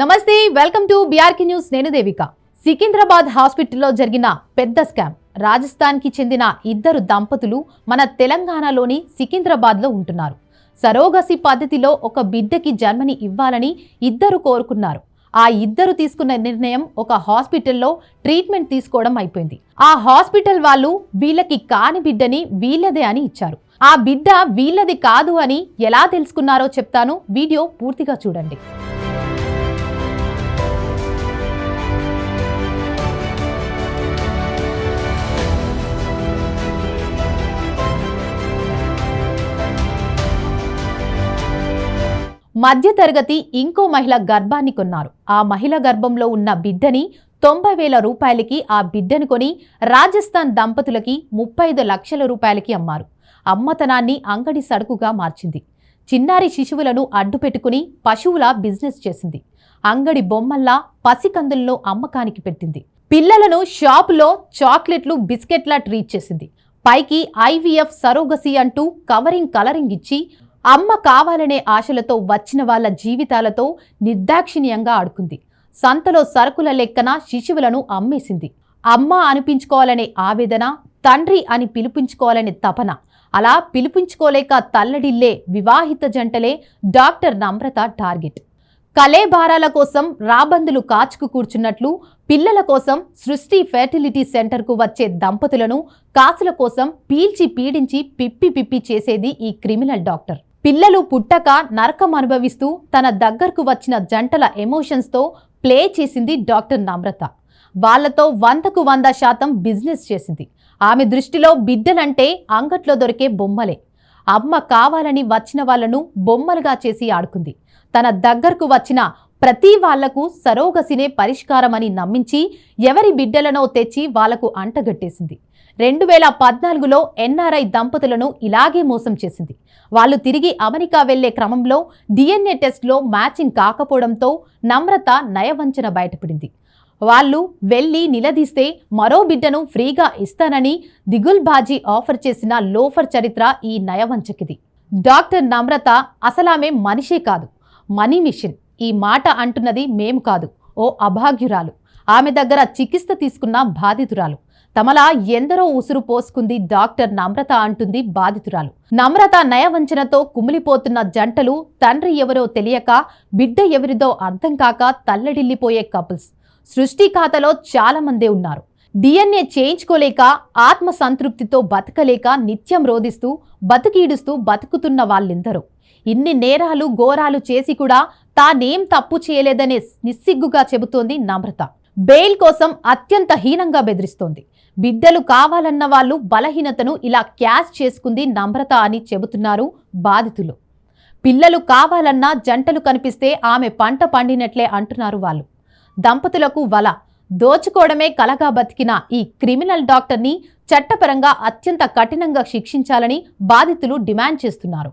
నమస్తే welcome to బీఆర్కి news నేను దేవిక. సికింద్రాబాద్ హాస్పిటల్లో జరిగిన పెద్ద స్కామ్. రాజస్థాన్కి చెందిన ఇద్దరు దంపతులు మన తెలంగాణలోని సికింద్రాబాద్లో ఉంటున్నారు. సరోగసి పద్ధతిలో ఒక బిడ్డకి జన్మని ఇవ్వాలని ఇద్దరు కోరుకున్నారు. ఆ ఇద్దరు తీసుకున్న నిర్ణయం ఒక హాస్పిటల్లో ట్రీట్మెంట్ తీసుకోవడం అయిపోయింది. ఆ హాస్పిటల్ వాళ్ళు వీళ్ళకి కాని బిడ్డని వీళ్ళదే అని ఇచ్చారు. ఆ బిడ్డ వీళ్ళది కాదు అని ఎలా తెలుసుకున్నారో చెప్తాను. వీడియో పూర్తిగా చూడండి. మధ్యతరగతి ఇంకో మహిళ గర్భాన్ని కొన్నారు. ఆ మహిళ గర్భంలో ఉన్న బిడ్డని తొంభై వేల రూపాయలకి ఆ బిడ్డను కొని రాజస్థాన్ దంపతులకి ముప్పై ఐదు లక్షల రూపాయలకి అమ్మారు. అమ్మతనాన్ని అంగడి సరుకుగా మార్చింది. చిన్నారి శిశువులను అడ్డుపెట్టుకుని పశువుల బిజినెస్ చేసింది. అంగడి బొమ్మల్లా పసికందుల్లో అమ్మకానికి పెట్టింది. పిల్లలను షాపులో చాక్లెట్లు బిస్కెట్లా ట్రీట్ చేసింది. పైకి ఐవీఎఫ్ సరోగసి అంటూ కవరింగ్ కలరింగ్ ఇచ్చి అమ్మ కావాలనే ఆశలతో వచ్చిన వాళ్ళ జీవితాలతో నిర్దాక్షిణ్యంగా ఆడుకుంది. సంతలో సరుకుల లెక్కన శిశువులను అమ్మేసింది. అమ్మ అనిపించుకోవాలనే ఆవేదన తండ్రి అని పిలిపించుకోవాలనే తపన. అలా పిలిపించుకోలేక తల్లడిల్లే వివాహిత జంటలే డాక్టర్ నమ్రత టార్గెట్. కలేబారాల కోసం రాబందులు కాచుకు కూర్చున్నట్లు పిల్లల కోసం సృష్టి ఫెర్టిలిటీ సెంటర్కు వచ్చే దంపతులను కాసుల కోసం పీల్చి పీడించి పిప్పి పిప్పి చేసేది ఈ క్రిమినల్ డాక్టర్. పిల్లలు పుట్టక నరకం అనుభవిస్తూ తన దగ్గరకు వచ్చిన జంటల ఎమోషన్స్తో ప్లే చేసింది డాక్టర్ నమ్రత. వాళ్ళతో వందకు వంద శాతం బిజినెస్ చేసింది. ఆమె దృష్టిలో బిడ్డలంటే అంగట్లో దొరికే బొమ్మలే. అమ్మ కావాలని వచ్చిన వాళ్ళను బొమ్మలుగా చేసి ఆడుకుంది. తన దగ్గరకు వచ్చిన ప్రతి వాళ్ళకు సరోగసినే పరిష్కారమని నమ్మించి ఎవరి బిడ్డలనో తెచ్చి వాళ్ళకు అంటగట్టేసింది. రెండు వేల పద్నాలుగులో ఎన్ఆర్ఐ దంపతులను ఇలాగే మోసం చేసింది. వాళ్ళు తిరిగి అమెరికా వెళ్ళే క్రమంలో డిఎన్ఏ టెస్ట్లో మ్యాచింగ్ కాకపోవడంతో నమ్రత నయవంచన బయటపడింది. వాళ్ళు వెళ్ళి నిలదీస్తే మరో బిడ్డను ఫ్రీగా ఇస్తానని దిగుల్ బాజీ ఆఫర్ చేసిన లోఫర్ చరిత్ర ఈ నయవంచకిది. డాక్టర్ నమ్రత అసలామె మనిషే కాదు. Money mission. ఈ మాట అంటున్నది మేము కాదు. ఓ అభాగ్యురాలు. ఆమె దగ్గర చికిత్స తీసుకున్న బాధితురాలు. తమలా ఎందరో ఉసురు పోసుకుంది డాక్టర్ నమ్రత అంటుంది బాధితురాలు. నమ్రత నయవంచనతో కుమిలిపోతున్న జంటలు తండ్రి ఎవరో తెలియక బిడ్డ ఎవరిదో అర్థం కాక తల్లడిల్లిపోయే కపుల్స్. సృష్టి ఖాతాలో చాలా మందే ఉన్నారు. డిఎన్ఏ చేయించుకోలేక ఆత్మ సంతృప్తితో బతకలేక నిత్యం రోధిస్తూ బతికీడుస్తూ బతుకుతున్న వాళ్ళిందరూ. ఇన్ని నేరాలు ఘోరాలు చేసి కూడా తానేం తప్పు చేయలేదనే నిస్సిగ్గుగా చెబుతోంది నమ్రత. బెయిల్ కోసం అత్యంత హీనంగా బెదిరిస్తోంది. బిడ్డలు కావాలన్న వాళ్ళు బలహీనతను ఇలా క్యాష్ చేసుకుంది నమ్రత అని చెబుతున్నారు బాధితులు. పిల్లలు కావాలన్నా జంటలు కనిపిస్తే ఆమె పంట పండినట్లే అంటున్నారు వాళ్ళు. దంపతులకు వల. దోచుకోవడమే కలగా బతికిన ఈ క్రిమినల్ డాక్టర్ని చట్టపరంగా అత్యంత కఠినంగా శిక్షించాలని బాధితులు డిమాండ్ చేస్తున్నారు.